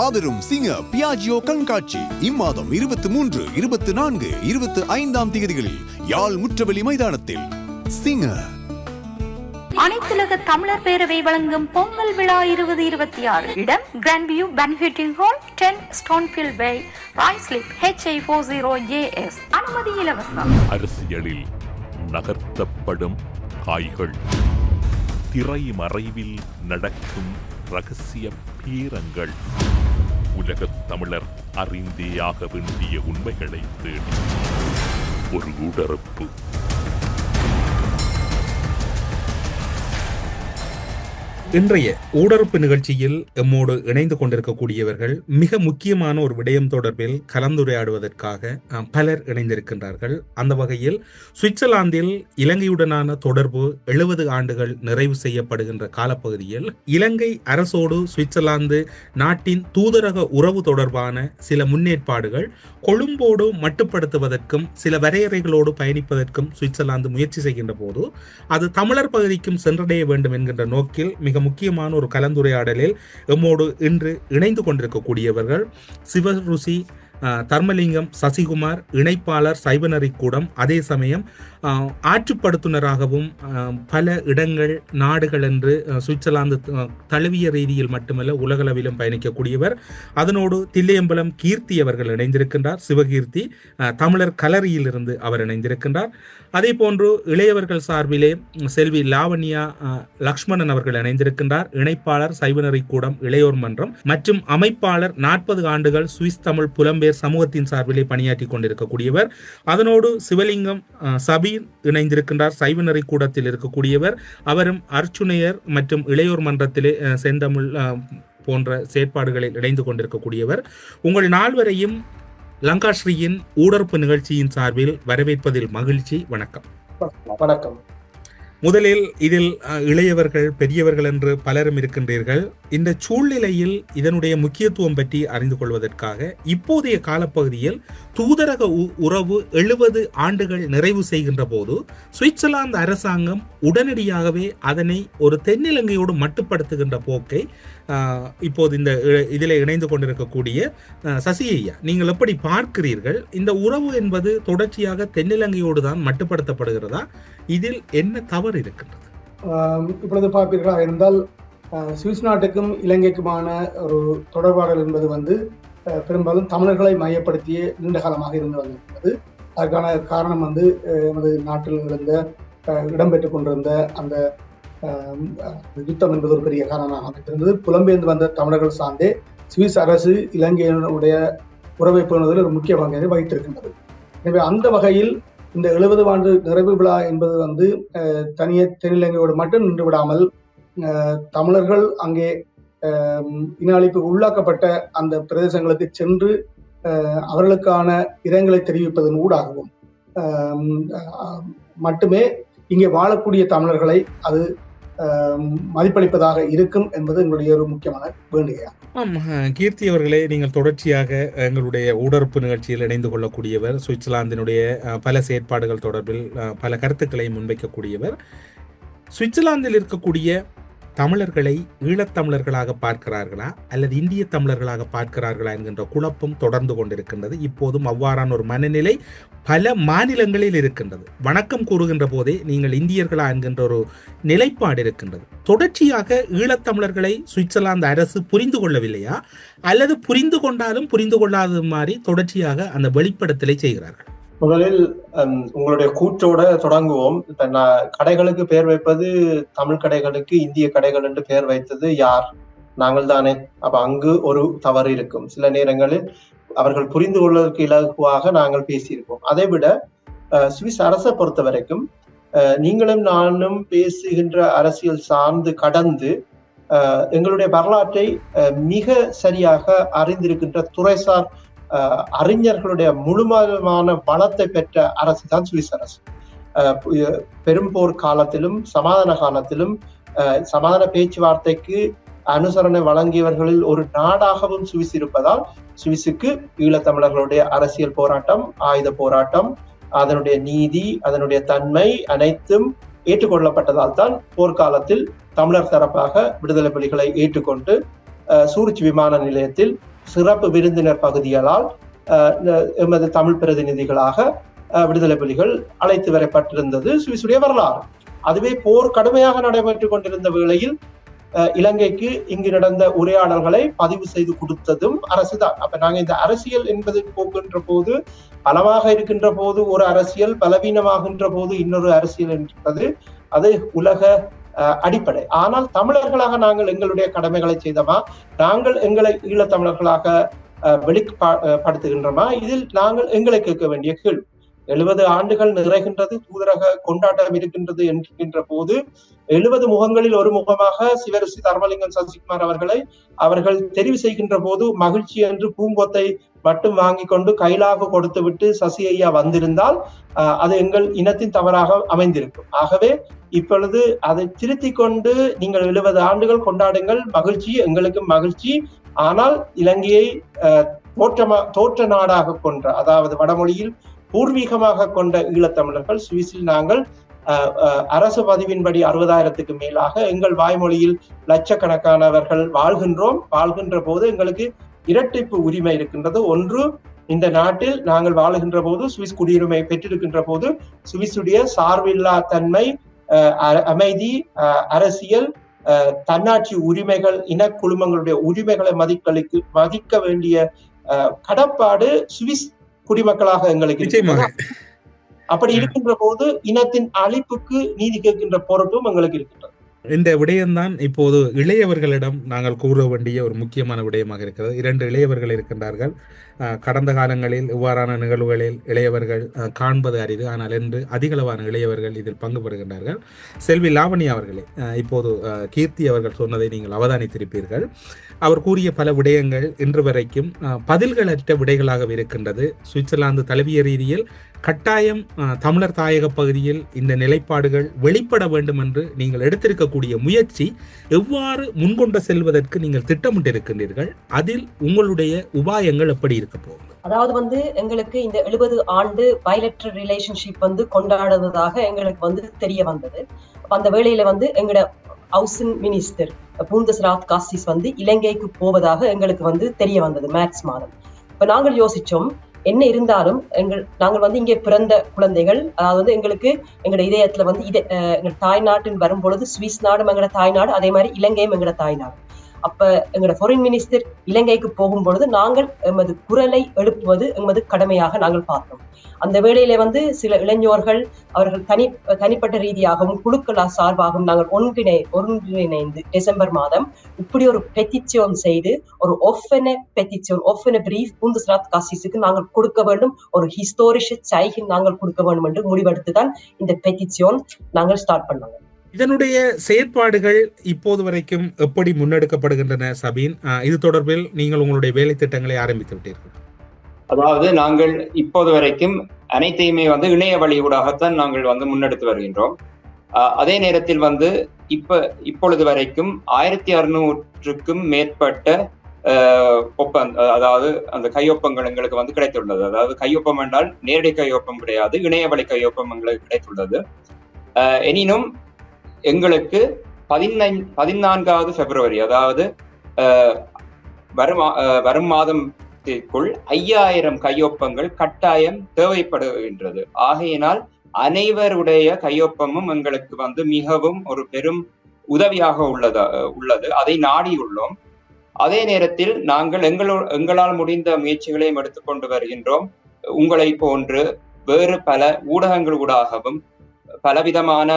மாபெரும் சிங்க பியாஜியோ கண்காட்சி. இம்மாதம் இருபத்தி மூன்று இருபத்தி நான்கு இருபத்தி ஐந்தாம் தேதிகளில் யாழ் முற்றவெளி மைதானத்தில். சிங்க. அனைத்துலக தமிழர் பேரவை வழங்கும் பொங்கல் விழா இருபது இருபத்தி ஆறு. இடம் grand view benefiting hall ten Stonefill by Ruislip HA four zero AS அனுமதி இலவசம். அரசியலில் நகர்த்தப்படும் காய்கள். திரைமறைவில் நடக்கும் ரகசிய பீரங்கள். உலகத் தமிழர் அறிந்தேயாக வேண்டிய உண்மைகளை தேடி. ஒரு உடறுப்பு இன்றைய ஊடறுப்பு நிகழ்ச்சியில் எம்மோடு இணைந்து கொண்டிருக்கக்கூடியவர்கள் மிக முக்கியமான ஒரு விடயம் தொடர்பில் கலந்துரையாடுவதற்காக பலர் இணைந்திருக்கின்றார்கள். அந்த வகையில் சுவிட்சர்லாந்தில் இலங்கையுடனான தொடர்பு எழுபது ஆண்டுகள் நிறைவு செய்யப்படுகின்ற காலப்பகுதியில் இலங்கை அரசோடு சுவிட்சர்லாந்து நாட்டின் தூதரக உறவு தொடர்பான சில முன்னேற்பாடுகள் கொழும்போடு மட்டுப்படுத்துவதற்கும் சில வரையறைகளோடு பயணிப்பதற்கும் சுவிட்சர்லாந்து முயற்சி செய்கின்ற போது அது தமிழர் பகுதிக்கும் சென்றடைய வேண்டும் என்கின்ற நோக்கில் மிக முக்கியமான ஒரு கலந்துரையாடலில் எம்மோடு இன்று இணைந்து கொண்டிருக்கக்கூடியவர்கள் சிவருசி தர்மலிங்கம் சசிகுமார் இணைப்பாளர் சைவநரிக்கூடம் அதே சமயம் ஆட்சிப்படுத்துனராகவும் ஆற்றுப்படுத்துனராகவும் பல இடங்கள் நாடுகள் என்று சுவிட்சர்லாந்து தழுவிய ரீதியில் மட்டுமல்ல உலகளவிலும் பயணிக்கக்கூடியவர். அதனோடு தில்லையம்பலம் கீர்த்தி அவர்கள் இணைந்திருக்கின்றார். சிவகீர்த்தி தமிழர் கலரியிலிருந்து அவர் இணைந்திருக்கின்றார். அதே போன்று இளையவர்கள் சார்பிலே செல்வி லாவண்யா லக்ஷ்மணன் அவர்கள் இணைந்திருக்கின்றார். இணைப்பாளர் சைவநெறி கூடம் இளையோர் மன்றம் மற்றும் அமைப்பாளர் நாற்பது ஆண்டுகள் சுவிஸ் தமிழ் புலம்பெயர் சமூகத்தின் சார்பிலே பணியாற்றி கொண்டிருக்கக்கூடியவர். அதனோடு சிவலிங்கம் சபி சபீர் இணைந்திருக்கின்றார். சைவநெறி கூடத்தில் இருக்கக்கூடியவர். அவரும் அர்ச்சுனையர் மற்றும் இளையோர் மன்றத்திலே செந்தமிழ் போன்ற செயற்பாடுகளில் இணைந்து கொண்டிருக்கக்கூடியவர். உங்கள் நால்வரையும் லங்காஸ்ரீயின் ஊடறுப்பு நிகழ்ச்சியின் சார்பில் வரவேற்பதில் மகிழ்ச்சி. வணக்கம். வணக்கம். முதலில் இதில் இளையவர்கள் பெரியவர்கள் என்று பலரும் இருக்கின்றீர்கள். இந்த சூழ்நிலையில் இதனுடைய முக்கியத்துவம் பற்றி அறிந்து கொள்வதற்காக இப்போதைய காலப்பகுதியில் தூதரக உ- உறவு எழுபது ஆண்டுகள் நிறைவு செய்கின்ற போது சுவிட்சர்லாந்து அரசாங்கம் உடனடியாகவே அதனை ஒரு தென்னிலங்கையோடு மட்டுப்படுத்துகின்ற போக்கை இப்போது இந்த இதில் இணைந்து கொண்டிருக்கக்கூடிய சசி ஐயா நீங்கள் எப்படி பார்க்கிறீர்கள்? இந்த உறவு என்பது தொடர்ச்சியாக தென்னிலங்கையோடு தான் மட்டுப்படுத்தப்படுகிறதா? இதில் என்ன தவறு இருக்கின்றது? இப்பொழுது பார்ப்பீர்களாக இருந்தால் சுவிஸ் நாட்டுக்கும் இலங்கைக்குமான ஒரு தொடர்பாடல் என்பது வந்து பெரும்பாலும் தமிழர்களை மையப்படுத்திய நீண்ட காலமாக இருந்து வந்திருக்கிறது. அதற்கான காரணம் வந்து நமது நாட்டில் இருந்த இடம்பெற்று கொண்டிருந்த அந்த யுத்தம் என்பது ஒரு பெரிய காரணமாக அமைந்திருந்தது. புலம்பெயர்ந்து வந்த தமிழர்கள் சார்ந்தே சுவிஸ் அரசு இலங்கையினுடைய உறவை பேணுவதில் ஒரு முக்கிய பங்கை வகித்திருக்கின்றது எனவே அந்த வகையில் இந்த எழுபது ஆண்டு நிறைவு விழா என்பது வந்து தனிய தென்னிலங்கையோடு மட்டும் நின்று விடாமல் தமிழர்கள் அங்கே இன அழிப்புக்கு உள்ளாக்கப்பட்ட அந்த பிரதேசங்களுக்கு சென்று அவர்களுக்கான இரங்கலை தெரிவிப்பதன் ஊடாகவும் மட்டுமே இங்கே வாழக்கூடிய தமிழர்களை அது மதிப்பளிப்பதாக இருக்கும் என்பது எங்களுடைய ஒரு முக்கியமான வேண்டுகையா ஆம் கீர்த்தி அவர்களே நீங்கள் தொடர்ச்சியாக எங்களுடைய ஊடறுப்பு நிகழ்ச்சியில் இணைந்து கொள்ளக்கூடியவர் சுவிட்சர்லாந்தினுடைய பல செயற்பாடுகள் தொடர்பில் பல கருத்துக்களை முன்வைக்கக்கூடியவர். சுவிட்சர்லாந்தில் இருக்கக்கூடிய தமிழர்களை ஈழத்தமிழர்களாக பார்க்கிறார்களா அல்லது இந்திய தமிழர்களாக பார்க்கிறார்களா என்கின்ற குழப்பம் தொடர்ந்து கொண்டிருக்கின்றது. இப்போதும் அவ்வாறான ஒரு மனநிலை பல மாநிலங்களில் இருக்கின்றது. வணக்கம் கூறுகின்ற போதே நீங்கள் இந்தியர்களா என்கின்ற ஒரு நிலைப்பாடு இருக்கின்றது. தொடர்ச்சியாக ஈழத்தமிழர்களை சுவிட்சர்லாந்து அரசு புரிந்து கொள்ளவில்லையா? அல்லது புரிந்து கொண்டாலும் புரிந்து கொள்ளாத மாதிரி தொடர்ச்சியாக அந்த வெளிப்படுத்தலை செய்கிறார்கள். முதலில் உங்களுடைய கூற்றோட தொடங்குவோம். இப்ப நான் கடைகளுக்கு பெயர் வைப்பது தமிழ் கடைகளுக்கு இந்திய கடைகள் என்று பெயர் வைத்தது யார்? நாங்கள் தானே. அப்ப அங்கு ஒரு தவறு இருக்கும். சில நேரங்களில் அவர்கள் புரிந்து கொள்வதற்கு இலகுவாக நாங்கள் பேசியிருப்போம். அதை விட அஹ், சுவிஸ் அரசை பொறுத்த வரைக்கும் அஹ், நீங்களும் நானும் பேசுகின்ற அரசியல் சார்ந்து கடந்து அஹ், எங்களுடைய வரலாற்றை அஹ், மிக சரியாக அறிந்திருக்கின்ற துறைசார் அறிஞர்களுடைய முழுமையான பலத்தை பெற்ற அரசு தான் சுவிஸ் அரசு. பெரும்போர் காலத்திலும் சமாதான காலத்திலும் அஹ், சமாதான பேச்சுவார்த்தைக்கு அனுசரணை வழங்கியவர்களில் ஒரு நாடாகவும் சுவிஸ் இருப்பதால் சுவிஸுக்கு ஈழத்தமிழர்களுடைய அரசியல் போராட்டம் ஆயுத போராட்டம் அதனுடைய நீதி அதனுடைய தன்மை அனைத்தும் ஏற்றுக்கொள்ளப்பட்டதால் தான் போர்க்காலத்தில் தமிழர் தரப்பாக விடுதலை புலிகளை ஏற்றுக்கொண்டு அஹ், சூரிச் விமான நிலையத்தில் சிறப்பு விருந்தினர் பகுதிகளால் எமது தமிழ் பிரதிநிதிகளாக விடுதலை புலிகள் அழைத்து வரப்பட்டிருந்தது சுவிசுடைய வரலாறு. அதுவே போர் கடுமையாக நடைபெற்றுக் கொண்டிருந்த வேளையில் இலங்கைக்கு இங்கு நடந்த உரையாடல்களை பதிவு செய்து கொடுத்ததும் அரசுதான். அப்ப நாங்க இந்த அரசியல் என்பது போகின்ற போது பலமாக இருக்கின்ற போது ஒரு அரசியல் பலவீனமாகின்ற போது இன்னொரு அரசியல் என்பது அது உலக அடிப்படை. ஆனால் தமிழர்களாக நாங்கள் எங்களுடைய கடமைகளை செய்தோமா? நாங்கள் எங்களை ஈழத்தமிழர்களாக அஹ், வெளிப்படுத்துகின்றோமா இதில் நாங்கள் எங்களை கேட்க வேண்டிய கேள்வி. எழுபது ஆண்டுகள் நிறைகின்றது தூதரக கொண்டாட்டம் இருக்கின்றது என்கின்ற போது எழுபது முகங்களில் ஒரு முகமாக சிவரிசி தர்மலிங்கம் சசிகுமார் அவர்களை அவர்கள் தெரிவு செய்கின்ற போது மகிழ்ச்சி என்று பூங்கொத்தை மட்டும் வாங்கி கொண்டு கைலாக கொடுத்து விட்டு சசி ஐயா வந்திருந்தால் அது எங்கள் இனத்தின் தவறாக அமைந்திருக்கும். ஆகவே இப்பொழுது அதை திருத்தி கொண்டு நீங்கள் எழுபது ஆண்டுகள் கொண்டாடுங்கள். மகிழ்ச்சி எங்களுக்கு மகிழ்ச்சி. ஆனால் இலங்கையை தோற்றமா தோற்ற நாடாக கொன்ற அதாவது வடமொழியில் பூர்வீகமாக கொண்ட ஈழத்தமிழர்கள் சுவிஸில் நாங்கள் அரசு பதிவின்படி அறுபதாயிரத்துக்கு மேலாக எங்கள் வாய்மொழியில் லட்சக்கணக்கானவர்கள் வாழ்கின்றோம். வாழ்கின்ற போது எங்களுக்கு இரட்டிப்பு உரிமை இருக்கின்றது. ஒன்று இந்த நாட்டில் நாங்கள் வாழுகின்ற போது சுவிஸ் குடியுரிமை பெற்றிருக்கின்ற போது சுவிஸுடைய சார்பில்லா தன்மை அமைதி அரசியல் அஹ், தன்னாட்சி உரிமைகள் இனக்குழுமங்களுடைய உரிமைகளை மதிக்களிக்கு மதிக்க வேண்டிய அஹ், கடப்பாடு சுவிஸ் குடிமக்களாக எங்களுக்கு. அப்படி இருக்கின்ற போது இனத்தின் அழிப்புக்கு நீதி கேட்கின்ற பொறுப்பும் எங்களுக்கு இருக்கின்றது. இந்த விடயம்தான் இப்போது இளையவர்களிடம் நாங்கள் கூற வேண்டிய ஒரு முக்கியமான விடயமாக இருக்கிறது. இரண்டு இளையவர்கள் இருக்கின்றார்கள். கடந்த காலங்களில் இவ்வாறான நிகழ்வுகளில் இளையவர்கள் காண்பது அரிது. ஆனால் இன்று அதிகளவான இளையவர்கள் இதில் பங்கு பெறுகின்றார்கள். செல்வி லாவணி அவர்களே இப்போது கீர்த்தி அவர்கள் சொன்னதை நீங்கள் அவதானித்திருப்பீர்கள். அவர் கூறிய பல விடயங்கள் இன்று வரைக்கும் பதில்களற்ற விடைகளாக இருக்கின்றது. சுவிட்சர்லாந்து தழுவிய ரீதியில் கட்டாயம் தமிழர் தாயக பகுதியில் இந்த நிலைப்பாடுகள் வெளிப்பட வேண்டும் என்று நீங்கள் எடுத்திருக்கக்கூடிய முயற்சி எவ்வாறு முன்கொண்டு செல்வதற்கு நீங்கள் திட்டமிட்டிருக்கின்றீர்கள்? அதில் உங்களுடைய உபாயங்கள் எப்படி இருக்க போகும் அதாவது வந்து எங்களுக்கு இந்த எழுபது ஆண்டு பைலட்ரல் ரிலேஷன்ஷிப் வந்து கொண்டாடுவதாக எங்களுக்கு வந்து தெரிய வந்தது. அந்த வேளையில வந்து எங்களோட ஹவுசிங் மினிஸ்டர் பூந்தஸ்ராத் காசிஸ் வந்து இலங்கைக்கு போவதாக எங்களுக்கு வந்து தெரிய வந்தது மேக்ஸ் மாதம். இப்ப நாங்கள் யோசிச்சோம் என்ன இருந்தாலும் எங்கள் நாங்கள் வந்து இங்கே பிறந்த குழந்தைகள் அதாவது வந்து எங்களுக்கு எங்களோட இதயத்துல வந்து இதை எங்கள் தாய்நாட்டின் வரும்பொழுது சுவிஸ் நாடும் எங்களோட தாய்நாடு அதே மாதிரி இலங்கையும் எங்களோட தாய்நாடு. அப்ப எங்களோட ஃபாரின் மினிஸ்டர் இலங்கைக்கு போகும் பொழுது நாங்கள் எமது குரலை எழுப்புவது எமது கடமையாக நாங்கள் பார்த்தோம். அந்த வேளையில வந்து சில இளைஞர்கள் அவர்கள் தனி தனிப்பட்ட ரீதியாகவும் குழுக்களா சார்பாகவும் நாங்கள் ஒன்றிணை ஒன்றிணைந்து டிசம்பர் மாதம் இப்படி ஒரு பெத்திச்சோன் செய்து ஒரு ஒஃபன பெத்திச்சோன் ஒஃபன பிரீஃப் புந்துஸ்ராத் காசிஸுக்கு நாங்கள் கொடுக்க வேண்டும். ஒரு ஹிஸ்டோரிஷ சைகின் நாங்கள் கொடுக்க வேண்டும் என்று முடிவெடுத்து தான் இந்த பெத்திச்சோன் நாங்கள் ஸ்டார்ட் பண்ணாங்க இதனுடைய செயற்பாடுகள் இப்போது வரைக்கும் எப்படி முன்னெடுக்கப்படுகின்றன சபீன்? இது தொடர்பில் நீங்கள் உங்களுடைய வேலை திட்டங்களை ஆரம்பித்து விட்டீர்கள். அதாவது நாங்கள் இப்போது வரைக்கும் அனைத்தையுமே வந்து இணைய வழி ஊடாகத்தான் நாங்கள் வந்து முன்னெடுத்து வருகின்றோம். அதே நேரத்தில் வந்து இப்ப இப்பொழுது வரைக்கும் ஆயிரத்தி அறுநூற்றுக்கும் மேற்பட்ட ஆஹ் ஒப்பந்த அதாவது அந்த கையொப்பங்கள் எங்களுக்கு வந்து கிடைத்துள்ளது. அதாவது கையொப்பம் என்றால் நேரடி கையொப்பம் கிடையாது இணையவழி கையொப்பம் எங்களுக்கு கிடைத்துள்ளது. ஆஹ் எனினும் எங்களுக்கு பதினை பதினான்காவது பிப்ரவரி அதாவது வரும் வரும் மாதத்திற்குள் ஐயாயிரம் கையொப்பங்கள் கட்டாயம் தேவைப்படுகின்றது. ஆகையினால் அனைவருடைய கையொப்பமும் எங்களுக்கு வந்து மிகவும் ஒரு பெரும் உதவியாக உள்ளதா உள்ளது. அதை நாடியுள்ளோம். அதே நேரத்தில் நாங்கள் எங்களோ எங்களால் முடிந்த முயற்சிகளையும் எடுத்துக்கொண்டு வருகின்றோம். உங்களை போன்று வேறு பல ஊடகங்கள் ஊடாகவும் பலவிதமான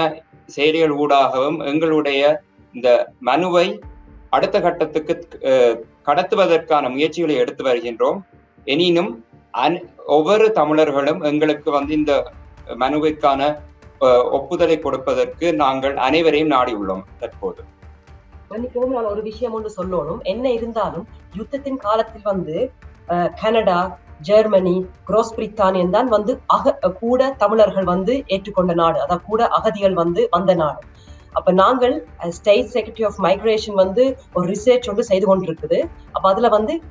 செயலிகள் ஊடாகவும் எங்களுடைய இந்த மனுவை அடுத்த கட்டத்துக்கு அஹ், கடத்துவதற்கான முயற்சிகளை எடுத்து வருகின்றோம். எனினும் அன்- ஒவ்வொரு தமிழர்களும் எங்களுக்கு வந்து இந்த மனுவிற்கான ஒப்புதலை கொடுப்பதற்கு நாங்கள் அனைவரையும் நாடியுள்ளோம் தற்போது. மன்னிக்கவும் நான் ஒரு விஷயம் ஒன்று சொல்லணும். என்ன இருந்தாலும் யுத்தத்தின் காலத்தில் வந்து அஹ், கனடா ஜெர்மனி குரோஸ் பிரித்தானியன் தான் வந்து அக கூட தமிழர்கள் வந்து ஏற்றுக்கொண்ட நாடு. அதாவது கூட அகதிகள் வந்து வந்த நாடு. அப்ப நாங்கள் ஸ்டேட் செக்ரட்டரி ஆஃப் மைக்ரேஷன் வந்து ஒரு ரிசர்ச் ஒன்று செய்து கொண்டிருக்குது. அப்ப அதுல வந்து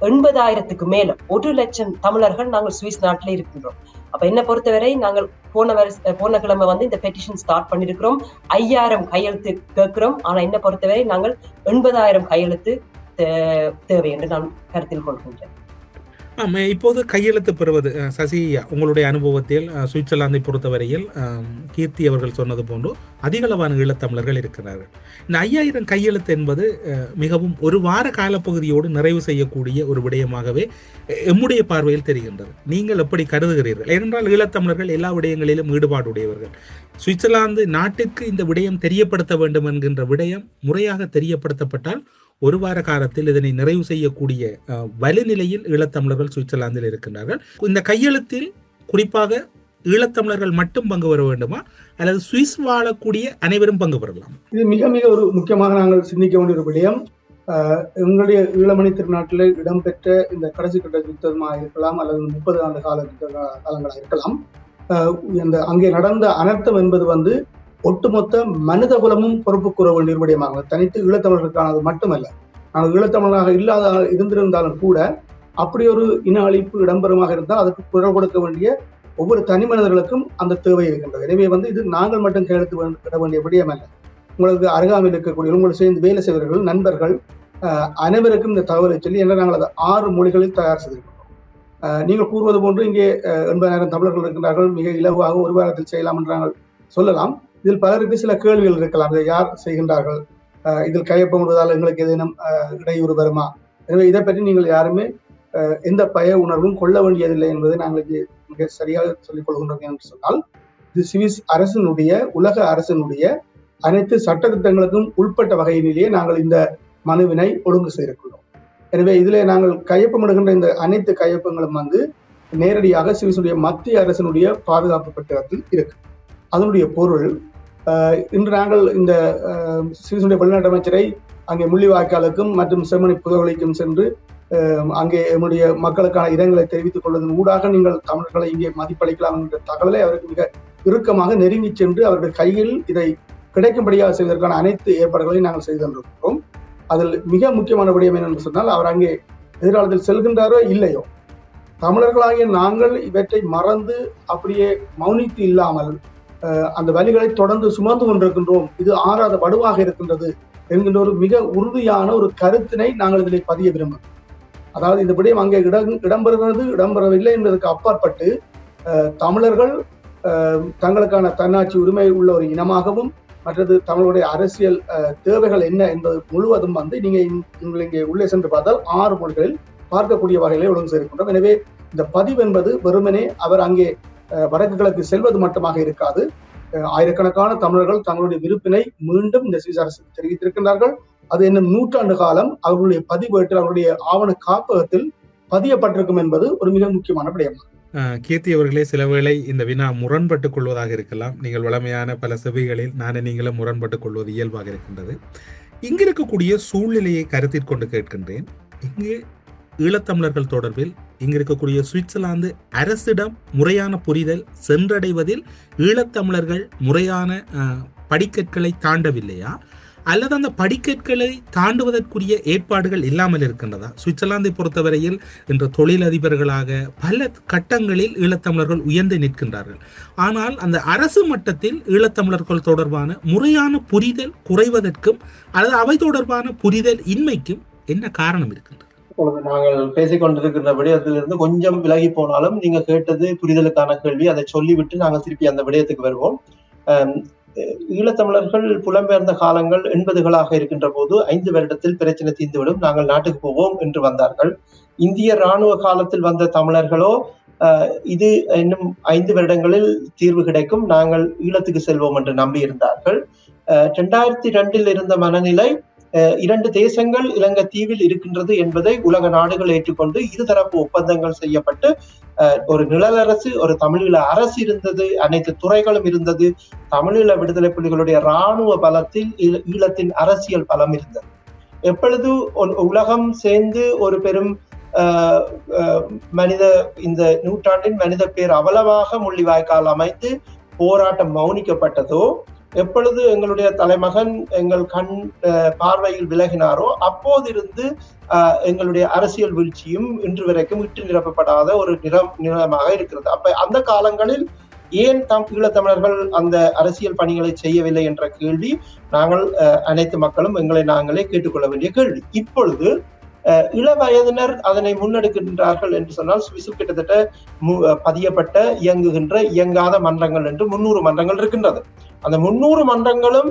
எண்பதாயிரத்துக்கு மேல ஒரு லட்சம் தமிழர்கள் நாங்கள் சுவிஸ் நாட்டில் இருக்கின்றோம். அப்ப என்ன பொறுத்தவரை நாங்கள் போன வருஷ போன கிழமை வந்து இந்த பெட்டிஷன் ஸ்டார்ட் பண்ணிருக்கிறோம். ஐயாயிரம் கையெழுத்து கேட்கிறோம். ஆனா என்ன பொறுத்தவரை நாங்கள் எண்பதாயிரம் கையெழுத்து தே- தேவை என்று நான் கருத்தில் கொள்கின்றேன். இப்போது கையெழுத்து பெறுவது சசியா உங்களுடைய அனுபவத்தில் சுவிட்சர்லாந்தை பொறுத்தவரையில் கீர்த்தி அவர்கள் சொன்னது போன்று அதிகளவான ஈழத்தமிழர்கள் இருக்கிறார்கள். இந்த ஐயாயிரம் கையெழுத்து என்பது மிகவும் ஒரு வார காலப்பகுதியோடு நிறைவு செய்யக்கூடிய ஒரு விடயமாகவே எம்முடைய பார்வையில் தெரிகின்றது. நீங்கள் எப்படி கருதுகிறீர்கள்? ஏனென்றால் ஈழத்தமிழர்கள் எல்லா விடயங்களிலும் ஈடுபாடுடையவர்கள். சுவிட்சர்லாந்து நாட்டிற்கு இந்த விடயம் தெரியப்படுத்த வேண்டும் என்கின்ற விடயம் முறையாக தெரியப்படுத்தப்பட்டால் ஒரு வார காலத்தில் இதனை நிறைவு செய்யக்கூடிய வலிநிலையில் வலுநிலையில் ஈழத்தமிழர்கள் சுவிட்சர்லாந்தில் இருக்கின்றார்கள். இந்த கையெழுத்தில் குறிப்பாக ஈழத்தமிழர்கள் மட்டும் பங்கு பெற வேண்டுமா? அல்லது சுவிஸ் வாழக்கூடிய அனைவரும் பங்கு பெறலாம்? இது மிக மிக ஒரு முக்கியமாக நாங்கள் சிந்திக்க வேண்டிய விடயம். எங்களுடைய ஈழமணி திருநாட்டில் இடம்பெற்ற இந்த கடைசி கட்ட யுத்தமாக இருக்கலாம் அல்லது முப்பது ஆண்டு கால காலங்களாக இருக்கலாம். இந்த அங்கே நடந்த அனர்த்தம் என்பது வந்து ஒட்டுமொத்த மனித குலமும் பொறுப்பு கூற வேண்டிய விடயமாக தனித்து ஈழத்தமிழர்களுக்கானது மட்டுமல்ல. நாங்கள் ஈழத்தமிழனாக இல்லாத இருந்திருந்தாலும் கூட அப்படி ஒரு இன அழிப்பு இடம்பெறமாக இருந்தால் அதுக்கு குரல் கொடுக்க வேண்டிய ஒவ்வொரு தனி மனிதர்களுக்கும் அந்த தேவை இருக்கின்றது. எனவே வந்து இது நாங்கள் மட்டும் கையெழுத்து விட வேண்டிய விடயம் அல்ல உங்களுக்கு அருகாமையில் இருக்கக்கூடிய உங்களை சேர்ந்து வேலை செய்வர்கள் நண்பர்கள் அனைவருக்கும் இந்த தகவலை சொல்லி என்ன நாங்கள் அதை ஆறு மொழிகளில் தயார் செய்திருக்கிறோம். நீங்கள் கூறுவது போன்று இங்கே எண்பதாயிரம் தமிழர்கள் இருக்கின்றார்கள். மிக இலகுவாக ஒரு வாரத்தில் செய்யலாம் என்று நாங்கள் சொல்லலாம். இதில் பலருக்கு சில கேள்விகள் இருக்கலாம். இதை யார் செய்கின்றார்கள்? இதில் கையொப்பமிடுவதால் எங்களுக்கு ஏதேனும் இடையூறு வருமா? எனவே இதை பற்றி நீங்கள் யாருமே எந்த பய உணர்வும் கொள்ள வேண்டியதில்லை என்பதை நாங்கள் மிக சரியாக சொல்லிக் கொள்கின்றோம் என்று சொன்னால் இது சுவிஸ் அரசினுடைய உலக அரசினுடைய அனைத்து சட்டத்திட்டங்களுக்கும் உட்பட்ட வகையிலேயே நாங்கள் இந்த மனுவினை ஒழுங்கு செய்திருக்கிறோம் எனவே இதிலே நாங்கள் கையொப்பமிடுகின்ற இந்த அனைத்து கையொப்பங்களும் வந்து நேரடியாக சுவிசுடைய மத்திய அரசினுடைய பாதுகாப்பு பட்டியலத்தில் இருக்கு. அதனுடைய பொருள் இன்று நாங்கள் இந்த ஆஹ், வெளிநாட்டு அமைச்சரை அங்கே முள்ளிவாய்க்காலுக்கும் மற்றும் செம்மணி புதவளிக்கும் சென்று அங்கே எம்முடைய மக்களுக்கான இரங்கலை தெரிவித்துக் கொள்வதன் ஊடாக நீங்கள் தமிழர்களை இங்கே மதிப்பளிக்கலாம் என்ற தகவலை அவருக்கு மிக இறுக்கமாக நெருங்கி சென்று அவருடைய கையில் இதை கிடைக்கும்படியாக செய்வதற்கான அனைத்து ஏற்பாடுகளையும் நாங்கள் செய்து தந்திருக்கிறோம். அதில் மிக முக்கியமான விடயம் என்னென்று சொன்னால் அவர் அங்கே எதிர்காலத்தில் செல்கின்றாரோ இல்லையோ தமிழர்களாகிய நாங்கள் இவற்றை மறந்து அப்படியே மௌனித்து இல்லாமல் அந்த வழிகளை தொடர்ந்து சுமந்து கொண்டிருக்கின்றோம். இது ஆறாத வடுவாக இருக்கின்றது என்கின்ற ஒரு மிக உறுதியான ஒரு கருத்தினை நாங்கள் இதில் பதிய விரும்புகிறோம். அதாவது இந்த விடயம் அங்கே இடம் இடம்பெறுகிறது இடம்பெறவில்லை என்பதற்கு அப்பாற்பட்டு தமிழர்கள் தங்களுக்கான தன்னாட்சி உரிமை உள்ள ஒரு இனமாகவும் மற்றது தமிழுடைய அரசியல் தேவைகள் என்ன என்பது முழுவதும் வந்து நீங்கள் இங்கே உள்ளே சென்று பார்த்தால் ஆறு மொழிகளில் பார்க்கக்கூடிய வகையிலே ஒழுங்கு செய்திருக்கின்றோம் எனவே இந்த பதிவு என்பது வெறுமனே அவர் அங்கே வடக்கு கிழக்கு செல்வது மட்டுமாக இருக்காது. ஆயிரக்கணக்கான தமிழர்கள் தங்களுடைய விருப்பினை மீண்டும் இந்த சுவிஸ் அரசுக்கு தெரிவித்திருக்கின்றார்கள். அது இன்னும் நூற்றாண்டு காலம் அவர்களுடைய பதிவேட்டில் அவருடைய ஆவண காப்பகத்தில் பதியப்பட்டிருக்கும் என்பது ஒரு மிக முக்கியமான விடயமாகும் கீர்த்தி அவர்களே சிலவேளை இந்த வினா முரண்பட்டுக் கொள்வதாக இருக்கலாம். நீங்கள் வளமையான பல செவிகளில் நானே நீங்களும் முரண்பட்டுக் கொள்வது இயல்பாக இருக்கின்றது. இங்கு இருக்கக்கூடிய சூழ்நிலையை கருத்தில் கொண்டு கேட்கின்றேன். இங்கு ஈழத்தமிழர்கள் தொடர்பில் இங்க இருக்கக்கூடிய சுவிட்சர்லாந்து அரசிடம் முறையான புரிதல் சென்றடைவதில் ஈழத்தமிழர்கள் முறையான படிக்கற்களை தாண்டவில்லையா? அல்லது அந்த படிக்கற்களை தாண்டுவதற்குரிய ஏற்பாடுகள் இல்லாமல் இருக்கின்றதா? சுவிட்சர்லாந்தை பொறுத்தவரையில் இன்று தொழிலதிபர்களாக பல கட்டங்களில் ஈழத்தமிழர்கள் உயர்ந்து நிற்கின்றார்கள். ஆனால் அந்த அரசு மட்டத்தில் ஈழத்தமிழர்கள் தொடர்பான முறையான புரிதல் குறைவதற்கும் அல்லது அவை தொடர்பான புரிதல் இன்மைக்கும் என்ன காரணம் இருக்கின்றது? இப்பொழுது நாங்கள் பேசிக் அதிலிருந்து கொஞ்சம் விலகி போனாலும் நீங்க கேட்டது புரிதலுக்கான கேள்வி. அதை சொல்லிவிட்டு நாங்கள் திருப்பி அந்த விடயத்துக்கு வருவோம். ஈழத்தமிழர்கள் புலம்பெயர்ந்த காலங்கள் எண்பதுகளாக இருக்கின்ற போது ஐந்து வருடத்தில் பிரச்சனை தீர்ந்துவிடும். நாங்கள் நாட்டுக்கு போவோம் என்று வந்தார்கள். இந்திய ராணுவ காலத்தில் வந்த தமிழர்களோ இது இன்னும் ஐந்து வருடங்களில் தீர்வு கிடைக்கும். நாங்கள் ஈழத்துக்கு செல்வோம் என்று நம்பி இருந்தார்கள் இரண்டாயிரத்தி ரெண்டில் இருந்த மனநிலை இரண்டு தேசங்கள் இலங்கை தீவில் இருக்கின்றது என்பதை உலக நாடுகள் ஏற்றுக்கொண்டு இருதரப்பு ஒப்பந்தங்கள் செய்யப்பட்டு அஹ் ஒரு நிழலரசு ஒரு தமிழீழ அரசு இருந்தது அனைத்து துறைகளும் இருந்தது. தமிழீழ விடுதலை புலிகளுடைய இராணுவ பலத்தில் ஈழத்தின் அரசியல் பலம் இருந்தது. எப்பொழுது உலகம் சேர்ந்து ஒரு பெரும் அஹ், மனித இந்த நூற்றாண்டின் மனித பேர் அவலமாக முள்ளிவாய்க்கால் அமைத்து போராட்டம் மௌனிக்கப்பட்டதோ எப்பொழுது எங்களுடைய தலைமகன் எங்கள் கண் பார்வையில் விலகினாரோ அப்போதிருந்து எங்களுடைய அரசியல் வீழ்ச்சியும் இன்று வரைக்கும் விட்டு நிரப்பப்படாத ஒரு நிறம் நிறமாக இருக்கிறது. அப்ப அந்த காலங்களில் ஏன் தம் ஈழத்தமிழர்கள் அந்த அரசியல் பணிகளை செய்யவில்லை என்ற கேள்வி நாங்கள் அனைத்து மக்களும் எங்களை நாங்களே கேட்டுக்கொள்ள வேண்டிய கேள்வி. இப்பொழுது இள வயதினர் அதனை முன்னெடுக்கின்றார்கள் என்று சொன்னால் சுவிசு கிட்டத்தட்ட மு- பதியப்பட்ட இயங்குகின்ற இயங்காத மன்றங்கள் என்று முன்னூறு மன்றங்கள் இருக்கின்றது. அந்த முன்னூறு மன்றங்களும்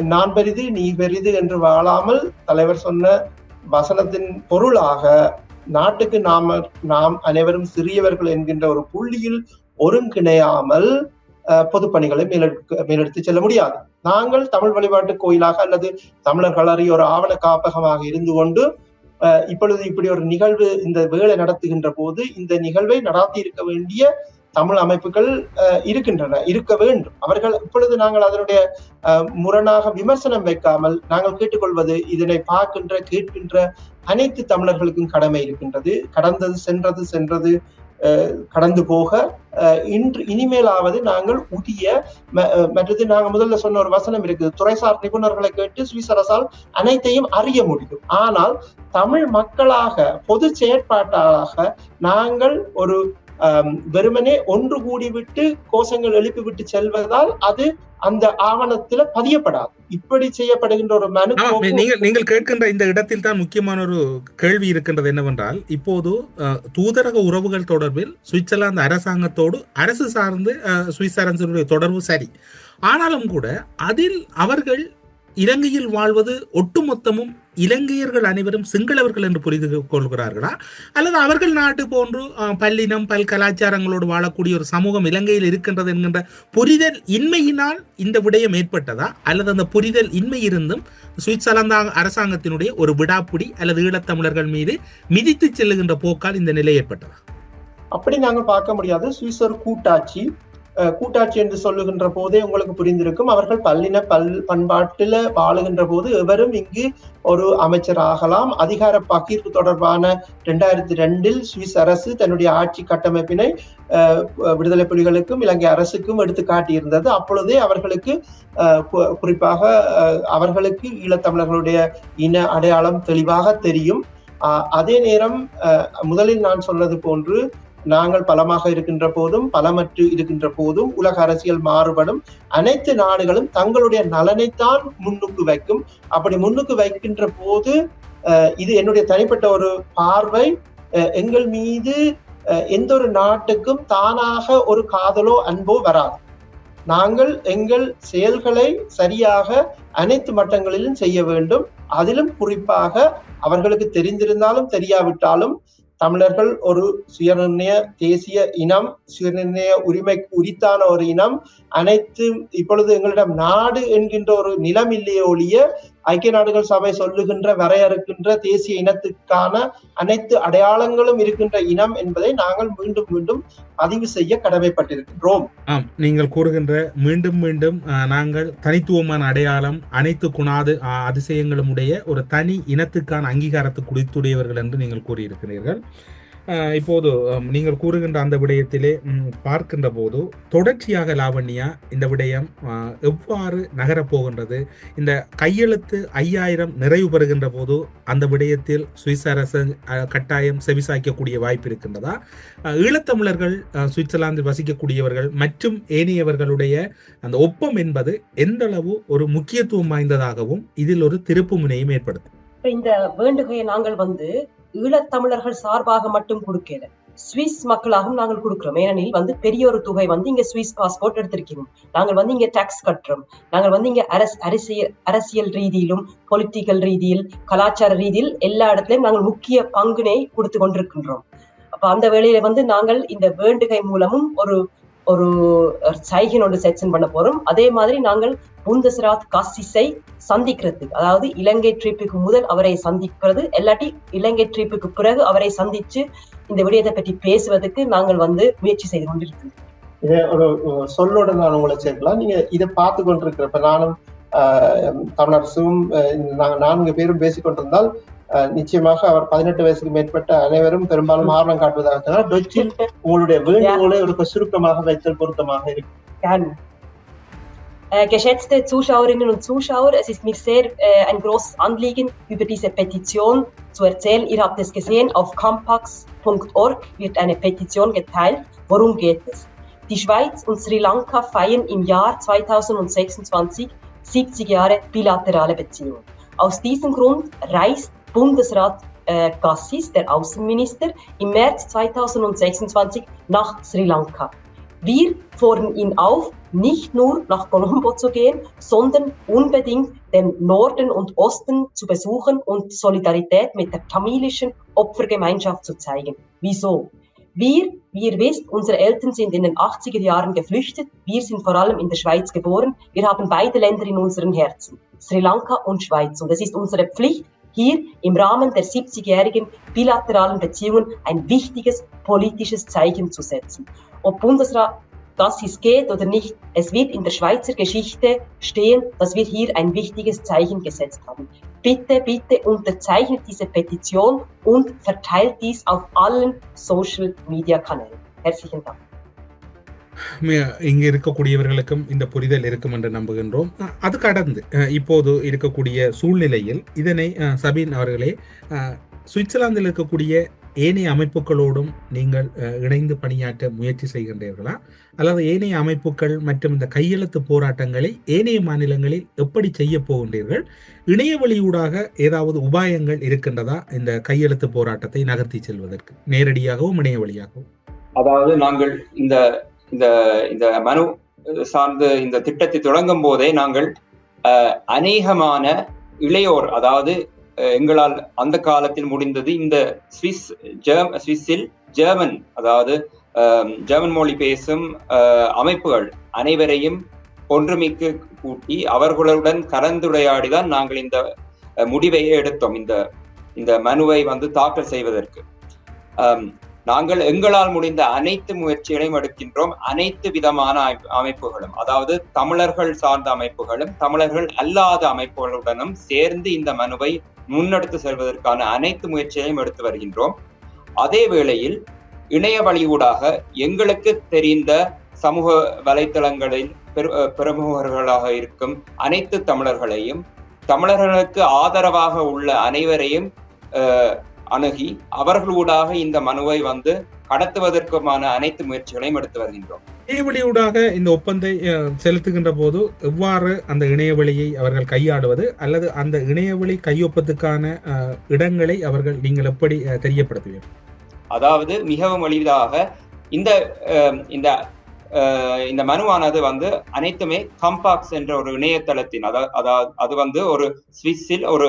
நான் பெரிது நீ பெரிது என்று வாழாமல் தலைவர் சொன்ன வசனத்தின் பொருளாக நாட்டுக்கு நாம நாம் அனைவரும் சிறியவர்கள் என்கின்ற ஒரு புள்ளியில் ஒருங்கிணையாமல் பொதுப்பணிகளை மேலெடுக்க மேலெடுத்து செல்ல முடியாது. நாங்கள் தமிழ் வழிபாட்டு கோயிலாக அல்லது தமிழர்கள் அறிய ஒரு ஆவண காப்பகமாக இருந்து கொண்டு இப்பொழுது இப்படி ஒரு நிகழ்வு இந்த வேலை நடத்துகின்ற போது இந்த நிகழ்வை நடாத்தி இருக்க வேண்டிய தமிழ் அமைப்புகள் அஹ், இருக்கின்றன இருக்க வேண்டும். அவர்கள் இப்பொழுது நாங்கள் அதனுடைய அஹ், முரணாக விமர்சனம் வைக்காமல் நாங்கள் கேட்டுக்கொள்வது இதனை பார்க்கின்ற கேட்கின்ற அனைத்து தமிழர்களுக்கும் கடமை இருக்கின்றது. கடந்தது சென்றது சென்றது கடந்து போக இன்று இனிமேலாவது நாங்கள் உரிய ம- மற்றது நாங்கள் முதல்ல சொன்ன ஒரு வசனம் இருக்குது. துறைசார் நிபுணர்களை கேட்டு சுவிஸ் அரசால் அனைத்தையும் அறிய முடியும். ஆனால் தமிழ் மக்களாக பொது செயற்பாட்டாளாக நாங்கள் ஒரு வெறுமனே ஒன்று கூடிவிட்டு கோஷங்கள் எழுப்பிவிட்டு செல்வதால் அது அந்த ஆவணத்துல பதியப்படாது. இப்படி செய்யப்படுகின்ற ஒரு மனு நீங்கள் நீங்கள் கேட்கின்ற இந்த இடத்தில் தான் முக்கியமான ஒரு கேள்வி இருக்கின்றது என்னவென்றால் இப்போது தூதரக உறவுகள் தொடர்பில் சுவிட்சர்லாந்து அரசாங்கத்தோடு அரசு சார்ந்து சுவிஸ் அரசினுடைய தொடர்பு சரி. ஆனாலும் கூட அதில் அவர்கள் இலங்கையில் வாழ்வது ஒட்டுமொத்தமும் இலங்கையர்கள் அனைவரும் சிங்களவர்கள் என்று புரிந்து கொள்கிறார்களா? அல்லது அவர்கள் நாட்டு போன்று பல்லினம் பல் கலாச்சாரங்களோடு வாழக்கூடிய ஒரு சமூகம் இலங்கையில் இருக்கின்றது என்கின்ற புரிதல் இன்மையினால் இந்த விடயம் ஏற்பட்டதா? அல்லது அந்த புரிதல் இன்மை இருந்தும் சுவிட்சர்லாந்து அரசாங்கத்தினுடைய ஒரு விடாப்புடி அல்லது ஈழத்தமிழர்கள் மீது மிதித்து செல்லுகின்ற போக்கால் இந்த நிலை ஏற்பட்டதா? அப்படி நாங்க பார்க்க முடியாது. சுவிசர் கூட்டாட்சி கூட்டாட்சி என்று சொல்லுகின்ற போதே உங்களுக்கு புரிந்திருக்கும். அவர்கள் பல்லின பல் பண்பாட்டில் வாழுகின்ற போது எவரும் இங்கு ஒரு அமைச்சர் ஆகலாம். அதிகார பகிர்வு தொடர்பான இரண்டாயிரத்தி ரெண்டில் சுவிஸ் அரசு தன்னுடைய ஆட்சி கட்டமைப்பினை அஹ், விடுதலை புலிகளுக்கும் இலங்கை அரசுக்கும் எடுத்து காட்டியிருந்தது அப்பொழுதே அவர்களுக்கு கு- குறிப்பாக அவர்களுக்கு ஈழத்தமிழர்களுடைய இன அடையாளம் தெளிவாக தெரியும். அதே நேரம் முதலில் நான் சொன்னது போன்று நாங்கள் பலமாக இருக்கின்ற போதும் பலமற்று இருக்கின்ற போதும் உலக அரசியல் மாறுபடும். அனைத்து நாடுகளும் தங்களுடைய நலனைத்தான் முன்னுக்கு வைக்கும். அப்படி முன்னுக்கு வைக்கின்ற போது இது என்னுடைய தனிப்பட்ட ஒரு பார்வை. அஹ், எங்கள் மீது அஹ், எந்த ஒரு நாட்டுக்கும் தானாக ஒரு காதலோ அன்போ வராது. நாங்கள் எங்கள் செயல்களை சரியாக அனைத்து மட்டங்களிலும் செய்ய வேண்டும். அதிலும் குறிப்பாக அவர்களுக்கு தெரிந்திருந்தாலும் தெரியாவிட்டாலும் தமிழர்கள் ஒரு சுயநிர்ணய தேசிய இனம் சுயநிர்ணய உரிமை உரித்தான ஒரு இனம். அனைத்து இப்பொழுது எங்களிடம் நாடு என்கின்ற ஒரு நிலம் இல்லையே ஒழிய ஐக்கிய நாடுகள் சபை சொல்லுகின்ற வரையறுக்கின்ற தேசிய இனத்துக்கான அனைத்து அடையாளங்களும் இருக்கின்ற இனம் என்பதை நாங்கள் மீண்டும் மீண்டும் பதிவு செய்ய கடமைப்பட்டிருக்கின்றோம். ஆம் நீங்கள் கூறுகின்ற மீண்டும் மீண்டும் நாங்கள் தனித்துவமான அடையாளம் அனைத்து குணாது அதிசயங்களும் உடைய ஒரு தனி இனத்துக்கான அங்கீகாரத்தை குறித்துடையவர்கள் என்று நீங்கள் கூறியிருக்கிறீர்கள். இப்போது நீங்கள் கூறுகின்ற அந்த விடயத்திலே பார்க்கின்ற போது தொடர்ச்சியாக லாவண்யா இந்த விடயம் எவ்வாறு நகரப் போகின்றது இந்த கையெழுத்து ஐயாயிரம் நிறைவு பெறுகின்ற போது அந்த விடயத்தில் சுவிஸ் அரசு கட்டாயம் செவிசாய்க்கக்கூடிய வாய்ப்பு இருக்கின்றதா? ஈழத்தமிழர்கள் சுவிட்சர்லாந்தில் வசிக்கக்கூடியவர்கள் மற்றும் ஏனையவர்களுடைய அந்த ஒப்பம் என்பது எந்த அளவு ஒரு முக்கியத்துவம் வாய்ந்ததாகவும் இதில் ஒரு திருப்பு முனையும் ஏற்படுத்தும் இந்த வேண்டுகையை நாங்கள் வந்து ஈழத்தமிழர்கள் சார்பாக மட்டும் கொடுக்கல. சுவிஸ் மக்களாகவும் நாங்கள் கொடுக்கிறோம். ஏனெனில் வந்து பெரிய ஒரு தொகை வந்து இங்க சுவிஸ் பாஸ்போர்ட் எடுத்திருக்கிறோம். நாங்கள் வந்து இங்க டாக்ஸ் கட்டுறோம். நாங்கள் வந்து இங்க அரசியல் அரசியல் ரீதியிலும் பொலிட்டிக்கல் ரீதியில் கலாச்சார ரீதியில் எல்லா இடத்துலயும் நாங்கள் முக்கிய பங்குனை கொடுத்து கொண்டிருக்கின்றோம். அப்ப அந்த வேளையில வந்து நாங்கள் இந்த வேண்டுகை மூலமும் ஒரு ஒரு சைகின் ஒன்று செக்ஷன் பண்ண போறோம். அதே மாதிரி நாங்கள் புந்தஸ்ராத் காசிசை சந்திக்கிறதுக்கு அதாவது இலங்கை ட்ரிப்புக்கு முதல் அவரை சந்திக்கிறது இல்லாட்டி இலங்கை ட்ரிப்புக்கு பிறகு அவரை சந்திச்சு இந்த விடயத்தை பற்றி பேசுவதற்கு நாங்கள் வந்து முயற்சி செய்து கொண்டிருக்கிறோம். இதை ஒரு சொல்லோட நான் உங்களை சேர்க்கலாம். நீங்க இதை பார்த்து கொண்டிருக்கிறப்ப நானும் தமிழரசும் நான்கு பேரும் பேசிக் கொண்டிருந்தால் ஆஹ், நிச்சயமாக அவர் பதினெட்டு வயசுக்கு மேற்பட்ட அனைவரும் பெரும்பாலும் ஆர்வம் காட்டுவதாக டொச்சில் உங்களுடைய வேண்டுகோளை ஒரு சுருக்கமாக வைத்தல் பொருத்தமாக இருக்கு Gerne. Äh, geschätzte Zuschauerinnen und Zuschauer, es ist mir sehr äh, ein großes Anliegen, über diese Petition zu erzählen. Ihr habt es gesehen, auf campax.org wird eine Petition geteilt. Worum geht es? Die Schweiz und Sri Lanka feiern im Jahr 2026 70 Jahre bilaterale Beziehungen. Aus diesem Grund reist Bundesrat äh, Gassis, der Außenminister, im März 2026 nach Sri Lanka. Wir fordern ihn auf, nicht nur nach Colombo zu gehen, sondern unbedingt den Norden und Osten zu besuchen und Solidarität mit der tamilischen Opfergemeinschaft zu zeigen. Wieso? Wir, wie ihr wisst, unsere Eltern sind in den 80er Jahren geflüchtet. Wir sind vor allem in der Schweiz geboren. Wir haben beide Länder in unseren Herzen, Sri Lanka und Schweiz. Und es ist unsere Pflicht, hier im Rahmen der 70-jährigen bilateralen Beziehungen ein wichtiges politisches Zeichen zu setzen. Ob Bundesrat Gassis geht oder nicht, es wird in der Schweizer Geschichte stehen, dass wir hier ein wichtiges Zeichen gesetzt haben. Bitte, bitte unterzeichnet diese Petition und verteilt dies auf allen Social-Media-Kanälen. Herzlichen Dank. இங்க இருக்கக்கூடியவர்களுக்கும் இந்த புரிதல் இருக்கும் என்று நம்புகின்றோம். அது கடந்து இப்போது இருக்கக்கூடிய சூழ்நிலையில் இதனை சபீன் அவர்களே சுவிட்சர்லாந்தில் இருக்கக்கூடிய ஏனைய அமைப்புகளோடும் நீங்கள் இணைந்து பணியாற்ற முயற்சி செய்கின்றீர்களா? அல்லது ஏனைய அமைப்புகள் மற்றும் இந்த கையெழுத்து போராட்டங்களை ஏனைய மாநிலங்களில் எப்படி செய்ய போகின்றீர்கள்? இணைய வழியூடாக ஏதாவது உபாயங்கள் இருக்கின்றதா இந்த கையெழுத்து போராட்டத்தை நகர்த்தி செல்வதற்கு? நேரடியாகவும் இணைய வழியாகவும். அதாவது நாங்கள் இந்த இந்த இந்த மனு சார்ந்த இந்த திட்டத்தை தொடங்கும் போதே நாங்கள் அஹ், அநேகமான இளையோர் அதாவது அஹ், எங்களால் அந்த காலத்தில் முடிந்தது இந்த சுவிஸ் ஜெர்ம் சுவிஸில் ஜெர்மன் அதாவது அஹ், ஜெர்மன் மொழி பேசும் அஹ், அமைப்புகள் அனைவரையும் ஒன்றுமிக்க கூட்டி அவர்களுடன் கலந்துரையாடிதான் நாங்கள் இந்த முடிவை முடிவையே எடுத்தோம். இந்த இந்த மனுவை வந்து தாக்கல் செய்வதற்கு. நாங்கள் எங்களால் முடிந்த அனைத்து முயற்சிகளையும் எடுக்கின்றோம். அனைத்து விதமான அமைப்புகளும் அதாவது தமிழர்கள் சார்ந்த அமைப்புகளும் தமிழர்கள் அல்லாத அமைப்புகளுடனும் சேர்ந்து இந்த மனுவை முன்னெடுத்து செல்வதற்கான அனைத்து முயற்சிகளையும் எடுத்து வருகின்றோம். அதே வேளையில் இணைய வழியூடாக எங்களுக்கு தெரிந்த சமூக வலைத்தளங்களில் அஹ் பிரமுகர்களாக இருக்கும் அனைத்து தமிழர்களையும் தமிழர்களுக்கு ஆதரவாக உள்ள அனைவரையும் அஹ், அணுகி அவர்களூடாக இந்த மனுவை வந்து கடத்துவதற்குமான அனைத்து முயற்சிகளையும் எடுத்து வருகின்றோம். இணையவழியூடாக இந்த ஒப்பந்தை செலுத்துகின்ற போது எவ்வாறு அந்த இணையவழியை அவர்கள் கையாடுவது அல்லது அந்த இணையவழி கையொப்பத்துக்கான இடங்களை அவர்கள் நீங்கள் எப்படி தெரியப்படுத்துவீர்கள்? அதாவது மிகவும் எளிதாக இந்த இந்த இந்த மனுவானது வந்து அனைத்துமே கம்பாக்ஸ் என்ற ஒரு இணையதளத்தின் அதாவது அதாவது அது வந்து ஒரு சுவிஸில் ஒரு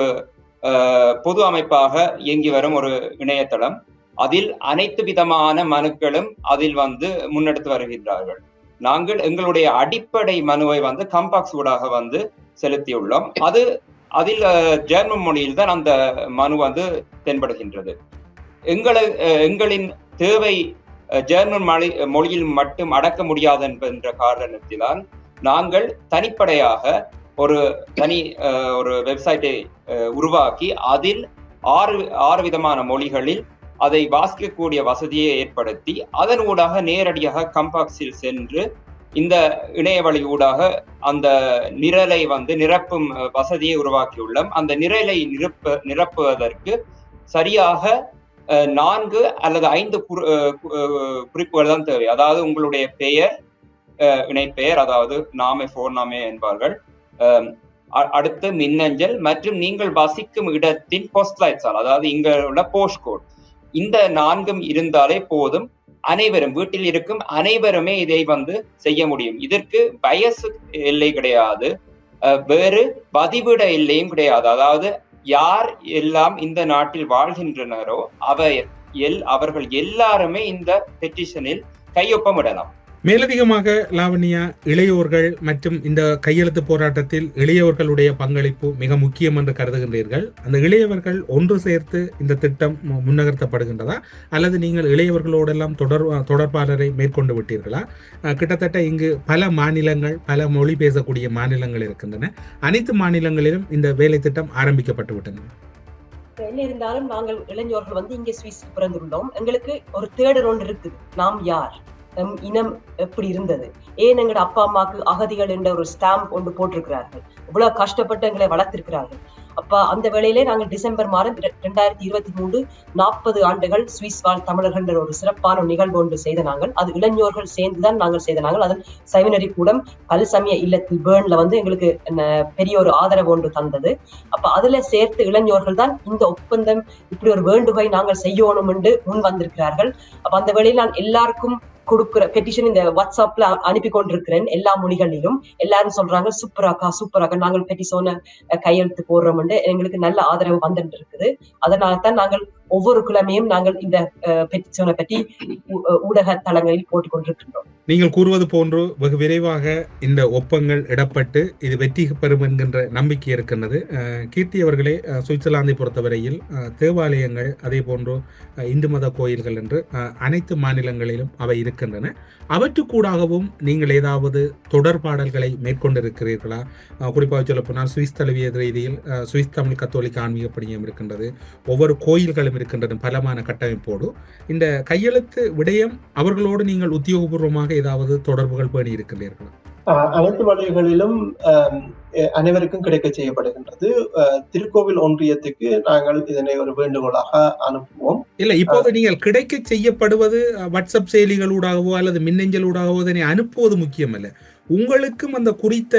பொது அமைப்பாக இயங்கி வரும் ஒரு இணையதளம். அதில் அனைத்து விதமான மனுக்களும் அதில் வந்து முன்னெடுத்து வருகின்றார்கள். நாங்கள் எங்களுடைய அடிப்படை மனுவை வந்து கம்பாக்ஸ் ஊடாக வந்து செலுத்தியுள்ளோம். அது அதில் ஜெர்மன் மொழியில் தான் அந்த மனு வந்து தென்படுகின்றது. எங்களை அஹ், எங்களின் தேவை ஜெர்மன் மொழி மொழியில் மட்டும் அடக்க முடியாது என்ற காரணத்தினால் நாங்கள் தனிப்படையாக ஒரு தனி அஹ், ஒரு வெப்சைட்டை உருவாக்கி அதில் ஆறு ஆறு விதமான மொழிகளில் அதை வாசிக்கக்கூடிய வசதியை ஏற்படுத்தி அதன் ஊடாக நேரடியாக கம்பாக்ஸில் சென்று இந்த இணைய வழி ஊடாக அந்த நிரலை வந்து நிரப்பும் வசதியை உருவாக்கியுள்ளோம். அந்த நிரலை நிரப்ப நிரப்புவதற்கு சரியாக நான்கு அல்லது ஐந்து அஹ், குறிப்புகள் தான் தேவை. அதாவது உங்களுடைய பெயர் இணைப்பெயர் அதாவது நாமே ஃபோன் நாமே என்பார்கள். அடுத்து மின்னஞ்சல் மற்றும் நீங்கள் வசிக்கும் இடத்தின் போஸ்ட்லைட்ஸால் அதாவது இங்க உள்ள போஸ்ட்கோட் இந்த நான்கும் இருந்தாலே போதும். அனைவரும் வீட்டில் இருக்கும் அனைவருமே இதை வந்து செய்ய முடியும். இதற்கு வயசு எல்லை கிடையாது. வேறு பதிவிட எல்லையும் கிடையாது. அதாவது யார் எல்லாம் இந்த நாட்டில் வாழ்கின்றனரோ அவர் எல் அவர்கள் எல்லாருமே இந்த பெட்டிஷனில் கையொப்பமிடலாம். மேலதிகமாக லாவண்யா இளையோர்கள் மற்றும் இந்த கையெழுத்து போராட்டத்தில் இளையவர்களுடைய பங்களிப்பு மிக முக்கியம் என்று கருதுகின்றீர்கள். அந்த இளையவர்கள் ஒன்று சேர்த்து இந்த திட்டம் மு- முன்னகர்த்தப்படுகின்றதா? அல்லது நீங்கள் இளையவர்களோடெல்லாம் தொடர் தொடர்பாளரை மேற்கொண்டு விட்டீர்களா? கிட்டத்தட்ட இங்கு பல மாநிலங்கள் பல மொழி பேசக்கூடிய மாநிலங்கள் இருக்கின்றன. அனைத்து மாநிலங்களிலும் இந்த வேலை திட்டம் ஆரம்பிக்கப்பட்டு விட்டன என்ன இருந்தாலும் நாங்கள் இளைஞர்கள் வந்து இங்கே சுவிஸ் பிறந்துள்ளோம். எங்களுக்கு ஒரு தேடல் ஒன்று இருக்குது. நாம் யார்? நம் இனம் எப்படி இருந்தது? ஏன் எங்களோட அப்பா அம்மாக்கு அகதிகள் என்ற ஒரு ஸ்டாம்ப் ஒன்று போட்டிருக்கிறார்கள்? இவ்வளவு கஷ்டப்பட்டு எங்களை வளர்த்திருக்கிறார்கள். அப்ப அந்த வேளையிலே நாங்கள் டிசம்பர் மாதம் ரெண்டாயிரத்தி இருபத்தி மூன்று நாற்பது ஆண்டுகள் சுவிஸ் வாழ் தமிழர்கள் என்ற ஒரு சிறப்பான நிகழ்வு ஒன்று செய்த நாங்கள். அது இளைஞர்கள் சேர்ந்துதான் நாங்கள் செய்த நாங்கள். அதன் சைவனரி கூடம் பல்சமய இல்லத்தில் பேர்ன்ல வந்து எங்களுக்கு என்ன பெரிய ஒரு ஆதரவு ஒன்று தந்தது. அப்ப அதுல சேர்த்து இளைஞர்கள் தான் இந்த ஒப்பந்தம் இப்படி ஒரு வேண்டுகோளை நாங்கள் செய்யணும் என்று முன் வந்திருக்கிறார்கள் அப்ப அந்த வேளையில் நான் எல்லாருக்கும் கொடுக்குற பெட்டிஷன் இந்த வாட்ஸ்அப்ல அனுப்பி கொண்டிருக்கிறேன் எல்லா மொழிகளிலும். எல்லாரும் சொல்றாங்க சூப்பராக்கா சூப்பராக்கா நாங்கள் பெட்டிஷனை கையெழுத்து போடுறோம் எங்களுக்கு நல்ல ஆதரவு வந்துட்டு இருக்குது. அதனால தான் நாங்கள் ஒவ்வொரு கிழமையும் நாங்கள் இந்த பெட்டிஷனை பற்றி ஊடக தளங்களில் போட்டுக்கொண்டிருக்கின்றோம். நீங்கள் கூறுவது போன்று வெகு விரைவாக இந்த ஒப்பங்கள் இடப்பட்டு இது வெற்றி பெறும் என்கின்ற நம்பிக்கை இருக்கின்றது. கீர்த்தி அவர்களே சுவிட்சர்லாந்தை பொறுத்தவரையில் தேவாலயங்கள் அதே போன்று இந்து மத கோயில்கள் என்று அனைத்து மாநிலங்களிலும் அவை இருக்கின்றன. அவற்றுக்கூடாகவும் நீங்கள் ஏதாவது தொடர்பாடல்களை மேற்கொண்டிருக்கிறீர்களா? குறிப்பாக சொல்லப்போனால் சுவிஸ் தலைவிய ரீதியில் சுவிஸ் தமிழ் கத்தோலிக்க ஆன்மீக பணியம் இருக்கின்றது. ஒவ்வொரு கோயில்களும் இருக்கின்றது பலமான கட்டமைப்போடு. இந்த கையெழுத்து விடயம் அவர்களோடு நீங்கள் உத்தியோகபூர்வமாக ஏதாவது தொடர்புகள் பேணி இருக்கின்றீர்களா? அனைத்து வழிகளிலும் அனைவருக்கும் கிடைக்க செய்யப்படுகின்றது. திருக்கோவில் ஒன்றியத்துக்கு நாங்கள் இதனை ஒரு வேண்டுகோளாக அனுப்புவோம். இல்ல இப்போது நீங்கள் கிடைக்க செய்யப்படுவது வாட்ஸ்அப் செயலிகளூடாகவோ அல்லது மின்னஞ்சலூடாகவோ இதனை அனுப்புவது முக்கியமல்ல. உங்களுக்கும் அந்த குறித்த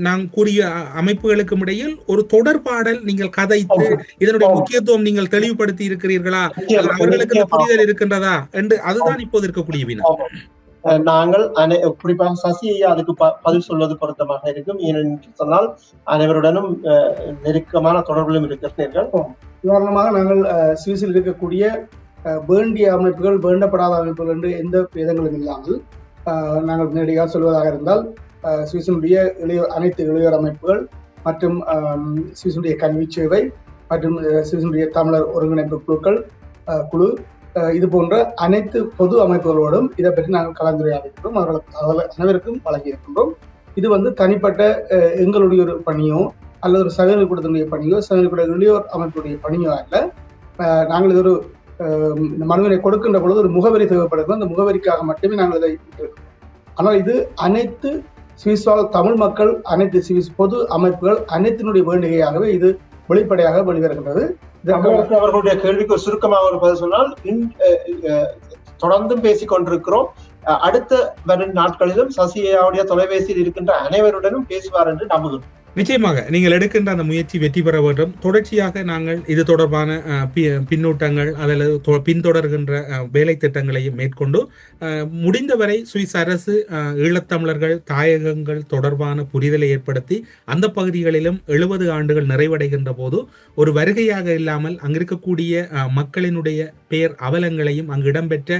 நான் கூறிய அமைப்புகளுக்கும் இடையில் ஒரு தொடர்பாடல் நீங்கள் கதைத்து இதனுடைய. முக்கியத்துவம் நீங்கள் தெளிவுபடுத்தி இருக்கிறீர்களா? அவர்களுக்கு. புரிதல் இருக்கின்றதா? என்று அதுதான் இப்போது இருக்கக்கூடிய வினா. நாங்கள் அனை குறிப்பாக சசி அதுக்கு ப- பதில் சொல்வது பொருத்தமாக இருக்கும். ஏனென்று சொன்னால் அனைவருடனும் அஹ், நெருக்கமான தொடர்பிலும் இருக்கிறீர்கள் உதாரணமாக நாங்கள் அஹ், சுவிஸில் இருக்கக்கூடிய அஹ், வேண்டிய அமைப்புகள் வேண்டப்படாத அமைப்புகள் என்று எந்த விதங்களும் இல்லாமல் நாங்கள் நேரடியாக சொல்வதாக இருந்தால் சுவிசனுடைய இளையோர் அனைத்து இளையோர் அமைப்புகள் மற்றும் சுவிசனுடைய கல்வி சேவை மற்றும் சுவிசனுடைய தமிழர் ஒருங்கிணைப்பு குழுக்கள் குழு இது போன்ற அனைத்து பொது அமைப்புகளோடும் இதை பற்றி நாங்கள் கலந்துரையாடுகின்றோம். அவர்களுக்கு அனைவருக்கும் வழங்கியிருக்கின்றோம். இது வந்து தனிப்பட்ட எங்களுடைய ஒரு பணியோ அல்லது ஒரு சகோதரி கூட்டத்தினுடைய பணியோ சகோதரி கூட இளையோர் அமைப்புடைய பணியோ அல்ல. நாங்கள் இது ஒரு மனுவினை கொடுக்கின்ற பொழுது ஒரு முகவரி தேவைப்படுகிறது அந்த முகவரிக்காக மட்டுமே நாங்கள் இதை ஆனால் இது அனைத்து சுவிஸ் வாழ் தமிழ் மக்கள் அனைத்து சுவிஸ் பொது அமைப்புகள் அனைத்தினுடைய வேண்டுகையாகவே இது வெளிப்படையாக வெளிவருகின்றது. அவர்களுடைய கேள்விக்கு ஒரு சுருக்கமாக ஒரு பதில் சொன்னால் தொடர்ந்தும் பேசிக் கொண்டிருக்கிறோம். அடுத்த வரும் நாட்களிலும் சசியாவுடைய தொலைபேசியில் இருக்கின்ற அனைவருடனும் பேசுவார் என்று நம்புகிறோம். நிச்சயமாக நீங்கள் எடுக்கின்ற அந்த முயற்சி வெற்றி பெற வேண்டும். தொடர்ச்சியாக நாங்கள் இது தொடர்பான பி- பின்னூட்டங்கள் அல்லது தொ- பின்தொடர்கின்ற வேலை திட்டங்களையும் மேற்கொண்டு முடிந்தவரை சுவிஸ் அரசு ஈழத்தமிழர்கள் தாயகங்கள் தொடர்பான புரிதலை ஏற்படுத்தி அந்த பகுதிகளிலும் எழுபது ஆண்டுகள் நிறைவடைகின்ற போது ஒரு வருகையாக இல்லாமல் அங்கிருக்கக்கூடிய மக்களினுடைய பெயர் அவலங்களையும் அங்கு இடம்பெற்ற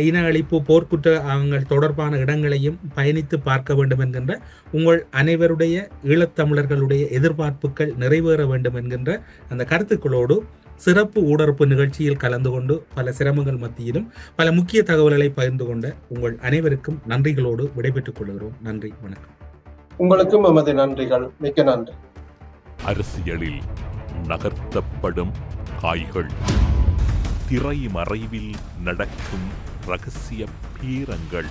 இன அழிப்பு போர்க்குற்றங்கள் தொடர்பான இடங்களையும் பயணித்து பார்க்க வேண்டும் என்கின்ற உங்கள் அனைவருடைய ஈழத்தமிழர்களுடைய எதிர்பார்ப்புகள் நிறைவேற வேண்டும் என்கின்ற அந்த கருத்துக்களோடு சிறப்பு ஊடறுப்பு நிகழ்ச்சியில் கலந்து கொண்டு பல சிரமங்கள் மத்தியிலும் பல முக்கிய தகவல்களை பகிர்ந்து கொண்ட உங்கள் அனைவருக்கும் நன்றிகளோடு விடைபெற்றுக் கொள்கிறோம். நன்றி வணக்கம். உங்களுக்கும் எமது நன்றிகள். மிக்க நன்றி. அரசியலில் நகர்த்தப்படும் காய்கள். திரைமறைவில் நடக்கும் ரகசிய பீரங்கள்.